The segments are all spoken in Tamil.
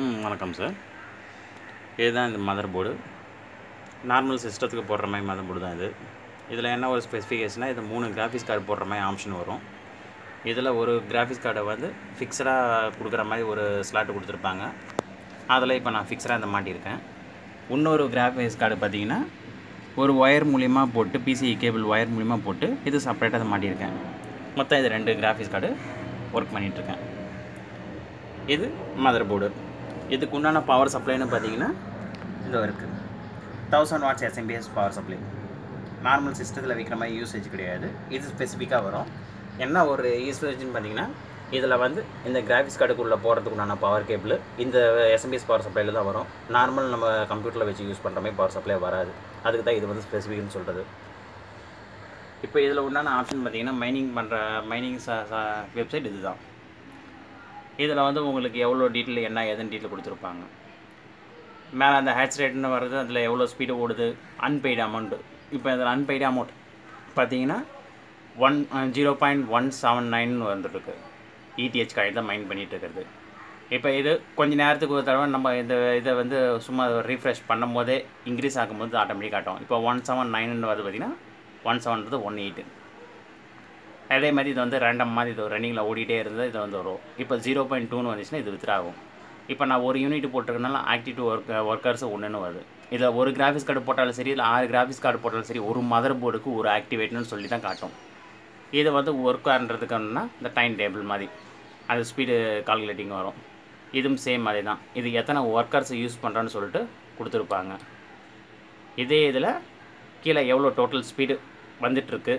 ம் வணக்கம் சார். இதுதான் இந்த மதர் போர்டு நார்மல் சிஸ்டத்துக்கு போடுற மாதிரி மதர் போர்டு தான் இது. இதில் என்ன ஒரு ஸ்பெசிஃபிகேஷனாக இது மூணு கிராஃபிக்ஸ் கார்டு போடுற மாதிரி ஆப்ஷன் வரும். இதில் ஒரு கிராஃபிக்ஸ் கார்டை வந்து ஃபிக்ஸடாக கொடுக்குற மாதிரி ஒரு ஸ்லாட்டு கொடுத்துருப்பாங்க. அதில் இப்போ நான் ஃபிக்ஸடாக இந்த மாட்டியிருக்கேன். இன்னொரு கிராஃபிக்ஸ் கார்டு பார்த்தீங்கன்னா ஒரு ஒயர் மூலிமா போட்டு பிசிஇ கேபிள் ஒயர் மூலிமா போட்டு இது செப்பரேட்டாக மாட்டியிருக்கேன். மொத்தம் இது ரெண்டு கிராஃபிக்ஸ் கார்டு ஒர்க் பண்ணிகிட்ருக்கேன் இது மதர் போர்டு இதுக்கு உண்டான பவர் சப்ளைன்னு பார்த்தீங்கன்னா இதோ இருக்குது thousand watts SMPS power supply normal சிஸ்டத்தில் வைக்கிற மாதிரி யூசேஜ் கிடையாது. இது ஸ்பெசிஃபிக்காக வரும். என்ன ஒரு யூசேஜ்னு பார்த்தீங்கன்னா இதில் வந்து இந்த கிராஃபிக்ஸ் கார்டுக்குள்ளே போகிறதுக்கு உண்டான பவர் கேபிள் இந்த எஸ்எம்பிஎஸ் பவர் சப்ளையில் தான் வரும். நார்மல் நம்ம கம்ப்யூட்டரில் வச்சு யூஸ் பண்ணுற மாதிரி பவர் சப்ளை வராது. அதுக்கு தான் இது வந்து ஸ்பெசிஃபிக்னு சொல்கிறது இப்போ இதில் உண்டான ஆப்ஷன் பார்த்தீங்கன்னா மைனிங் பண்ணுற மைனிங் வெப்சைட் இது தான் இதில் வந்து உங்களுக்கு எவ்வளோ டீட்டெயில் என்ன ஏதுன்னு டீட்டெயில் கொடுத்துருப்பாங்க. மேலே அந்த ஹேட்ச் ரேட்னு வர்றது அதில் எவ்வளோ ஸ்பீடு ஓடுது அன்பெய்டு அமௌண்ட்டு இப்போ இதில் அன்பெய்டு அமௌண்ட் பார்த்தீங்கன்னா one zero point one seven nine வந்துட்டுருக்கு. இடிஹெச் காயின் தான் மைண்ட் பண்ணிகிட்டு இருக்கிறது இப்போ இது கொஞ்சம் நேரத்துக்கு ஒரு தடவை நம்ம இந்த இதை வந்து சும்மா ரீஃப்ரெஷ் பண்ணும் போதே இன்க்ரீஸ் ஆகும்போது ஆட்டோமேட்டிக் காட்டும் இப்போ ஒன் செவன் நைன்னு வருது பார்த்திங்கன்னா ஒன் செவன்றது ஒன் எயிட்டு அதே மாதிரி இது வந்து ரேண்டம் மாதிரி இது ரன்னிங்கில் ஓடிட்டே இருந்தால் இது வந்து வரும். இப்போ ஜீரோ பாயிண்ட் டூன்னு வந்துச்சுன்னா இது வித்ரா ஆகும். இப்போ நான் ஒரு யூனிட் போட்டிருக்கனால ஆக்டிவ் ஒர்க் ஒர்க்கர்ஸ் ஒன்றுன்னு வருது. இதில் ஒரு கிராஃபிக்ஸ் கார்டு போட்டாலும் சரி இல்லை ஆறு கிராஃபிக்ஸ் கார்டு போட்டாலும் சரி ஒரு மதர் போர்டுக்கு ஒரு ஆக்டிவேட்னு சொல்லி தான் காட்டும். இது வந்து ஒர்க் ஆகிறதுக்குன்னா இந்த டைம் டேபிள் மாதிரி. அது ஸ்பீடு கால்குலேட்டிங் வரும். இதுவும் சேம் மாதிரி தான் இது எத்தனை ஒர்க்கர்ஸை யூஸ் பண்ணுறான்னு சொல்லிட்டு கொடுத்துருப்பாங்க. இதே இதில் கீழே எவ்வளோ டோட்டல் ஸ்பீடு வந்துட்டுருக்கு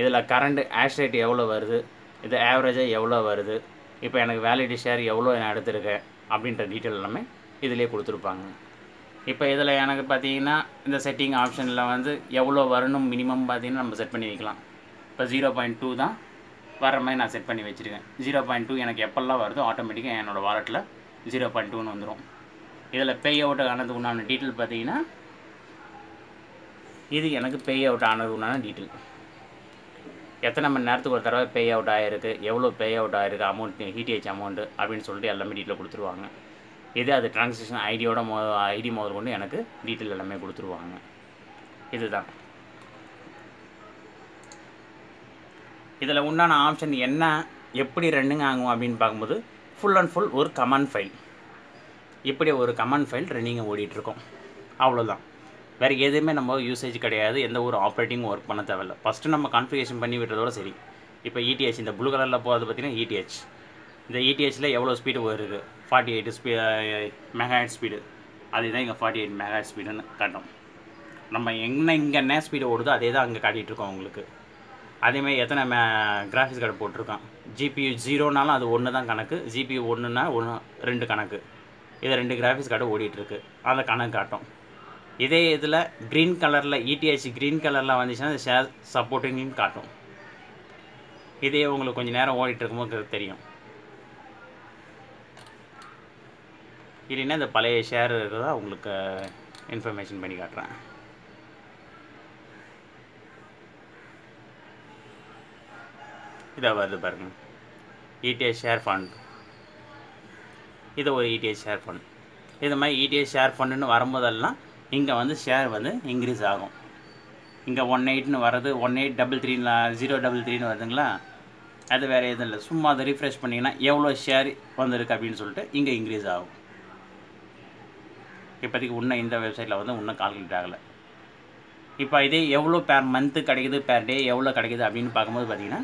இதில் கரண்ட் ஆஷ் ரேட் எவ்வளோ வருது? இது ஆவரேஜாக எவ்வளோ வருது? இப்போ எனக்கு வேலிடி ஷேர் எவ்வளோ நான் எடுத்திருக்கேன்? அப்படின்ற டீட்டெயில் எல்லாமே இதிலே கொடுத்துருப்பாங்க. இப்போ இதில் எனக்கு பார்த்தீங்கன்னா இந்த செட்டிங் ஆப்ஷனில் வந்து எவ்வளோ வரணும் மினிமம் பார்த்தீங்கன்னா நம்ம செட் பண்ணி வைக்கலாம். இப்போ ஜீரோ பாயிண்ட் டூ தான் வர மாதிரி நான் செட் பண்ணி வச்சுருக்கேன். ஜீரோ பாயிண்ட் டூ எனக்கு எப்போல்லாம் வருதோ ஆட்டோமேட்டிக்காக என்னோடய வாலெட்டில் ஜீரோ பாயிண்ட் டூன்னு வந்துடும் இதில் பே அவுட் ஆனது உண்டான டீட்டெயில் பார்த்தீங்கன்னா இது எனக்கு பே அவுட் ஆனது உண்டான டீட்டெயில் எத்தனை மணி நேரத்துக்கு ஒரு தடவை பே அவுட் ஆகிருக்கு எவ்வளோ பே அவுட் ஆகிருக்கு அமௌண்ட் ஹிடிஹெச் அமௌண்ட்டு அப்படின்னு சொல்லிட்டு எல்லாமே டீட்டெயில் கொடுத்துருவாங்க. இது அது ட்ரான்சாக்ஷன் ஐடியோட மோ ஐடி முதல் கொண்டு எனக்கு டீட்டெயில் எல்லாமே கொடுத்துருவாங்க. இதுதான். இதில் உண்டான ஆப்ஷன் என்ன எப்படி ரன்னிங் ஆகும் அப்படின்னு பார்க்கும்போது ஃபுல் அண்ட் ஃபுல் ஒரு கமன் ஃபைல் இப்படி ஒரு கமன் ஃபைல் ரன்னிங்கை ஓடிட்டுருக்கோம் அவ்வளோதான் வேறு எதுவுமே நம்ம யூசேஜ் கிடையாது. எந்த ஒரு ஆப்ரேட்டிங்கும் ஒர்க் பண்ண தேவையில்ல. ஃபஸ்ட்டு நம்ம கான்ஃபிகேஷன் பண்ணி விடுறதோட சரி. இப்போ இடிஹெச் இந்த ப்ளூ கலரில் போகிறது பார்த்தீங்கன்னா இடிஹெச் இந்த இடிஹெச்சில் எவ்வளோ ஸ்பீடு வருது? ஃபார்ட்டி எயிட் ஸ்பீ மெகாஹெட் ஸ்பீடு அதுதான் இங்கே ஃபார்ட்டி எயிட் மெகாஹெட் ஸ்பீடுன்னு காட்டும் நம்ம என்ன இங்கே என்ன ஸ்பீடு ஓடுதோ அதே தான் அங்கே காட்டிகிட்ருக்கோம் உங்களுக்கு. அதேமாதிரி எத்தனை மே கிராஃபிக்ஸ் கார்டு போட்டிருக்கோம் ஜிபியு ஜீரோனாலும் அது ஒன்று தான் கணக்கு ஜிபியு ஒன்றுனா ஒன்று ரெண்டு கணக்கு. இது ரெண்டு கிராஃபிக்ஸ் கார்டு ஓடிட்டுருக்கு அந்த கணக்கு காட்டும் இதே இதில் க்ரீன் கலரில் இடிஹெச் க்ரீன் கலரில் வந்துச்சுன்னா அது ஷேர் சப்போர்ட்டிங்னு காட்டும். இதே உங்களுக்கு கொஞ்சம் நேரம் ஓடிட்டு இருக்கும்போது தெரியும். இல்லைன்னா இந்த பழைய ஷேர் இருக்கிறதா உங்களுக்கு uh, இன்ஃபர்மேஷன் பண்ணி காட்டுறேன். இதை வருது பாருங்கள் இடிஎஸ் ஷேர் ஃபண்ட் இது ஒரு இடிஎஸ் ஷேர் ஃபண்ட் இது மாதிரி இடிஎஸ் ஷேர் ஃபண்டுன்னு வரும்போதெல்லாம் இங்கே வந்து ஷேர் வந்து இன்க்ரீஸ் ஆகும். இங்கே ஒன் எயிட்னு வர்றது ஒன் எயிட் டபுள் த்ரீல ஜீரோ டபுள் த்ரீன்னு வருதுங்களா? அது வேறு எதுவும் இல்லை. சும்மா அதை ரீஃப்ரெஷ் பண்ணிங்கன்னா எவ்வளோ ஷேர் வந்திருக்கு அப்படின்னு சொல்லிட்டு இங்கே இன்க்ரீஸ் ஆகும். இப்போதைக்கு இன்னும் இந்த வெப்சைட்டில் வந்து இன்னும் கால்குலேட் ஆகலை. இப்போ இதே எவ்வளோ பேர் மந்த்து கிடைக்குது பேர் டே எவ்வளோ கிடைக்குது அப்படின்னு பார்க்கும்போது பார்த்தீங்கன்னா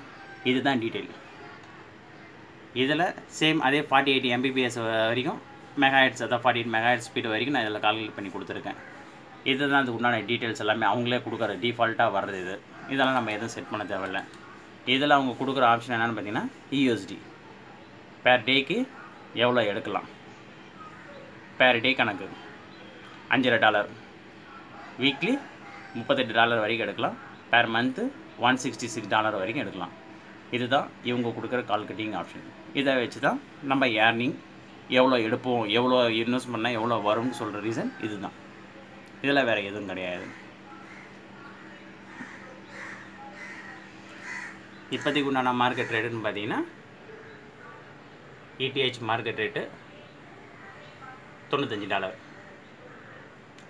இதுதான் டீட்டெயில் இதில் சேம் அதே ஃபார்ட்டி எயிட் எம்பிபிஎஸ் வரைக்கும் மெகாஹெட்ஸ் அதான் ஃபார்ட்டி எயிட் மெகாஹெட் ஸ்பீடு வரைக்கும் நான் இதில் கால்குலேட் பண்ணி கொடுத்துருக்கேன். இதுதான் அதுக்கு உண்டான டீட்டெயில்ஸ் எல்லாமே அவங்களே கொடுக்குற டிஃபால்ட்டாக வர்றது இது. இதெல்லாம் நம்ம எதுவும் செட் பண்ண தேவையில்ல. இதில் அவங்க கொடுக்குற ஆப்ஷன் என்னென்னு பார்த்தீங்கன்னா இயூஎஸ்டி பேர் டேக்கு எவ்வளோ எடுக்கலாம்? பேர் டே கணக்கு. அஞ்சரை டாலர் வீக்லி முப்பத்தெட்டு டாலர் வரைக்கும் எடுக்கலாம். Per month one sixty six dollar வரைக்கும் எடுக்கலாம். இதுதான் இவங்க கொடுக்குற கால் கட்டிங் ஆப்ஷன் இதை வச்சு தான் நம்ம ஏர்னிங் எவ்வளோ எடுப்போம் எவ்வளோ இன்வெஸ்ட் பண்ணால் எவ்வளோ வரும்னு சொல்கிற ரீசன் இதுதான். இதில் வேறு எதுவும் கிடையாது. இப்போதைக்கு உண்டான மார்க்கெட் ரேட்டுன்னு பார்த்தீங்கன்னா இடிஹெச் மார்க்கெட் ரேட்டு தொண்ணூத்தஞ்சு டாலர்.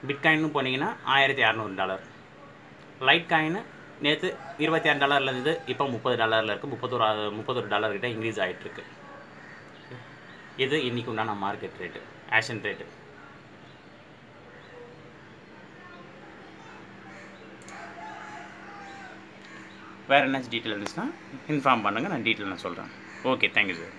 பிட்காயின்னு போனீங்கன்னா ஆயிரத்தி இரநூறு டாலர். லைட் காயின் நேற்று இருபத்தி ஆறு டாலரில் இருந்து இப்போ முப்பது டாலரில் இருக்குது முப்பத்தொரு முப்பத்தொரு டாலர்கிட்ட இன்க்ரீஸ் ஆகிட்டுருக்கு இது இன்னைக்கு உண்டான மார்க்கெட் ரேட்டு ஆஷன் ரேட்டு வேறு என்னாச்சும் டீட்டெயில் இருந்துச்சுன்னா இன்ஃபார்ம் பண்ணுங்கள் நான் டீட்டெயில் நான் சொல்கிறேன் ஓகே தேங்க்யூ சார்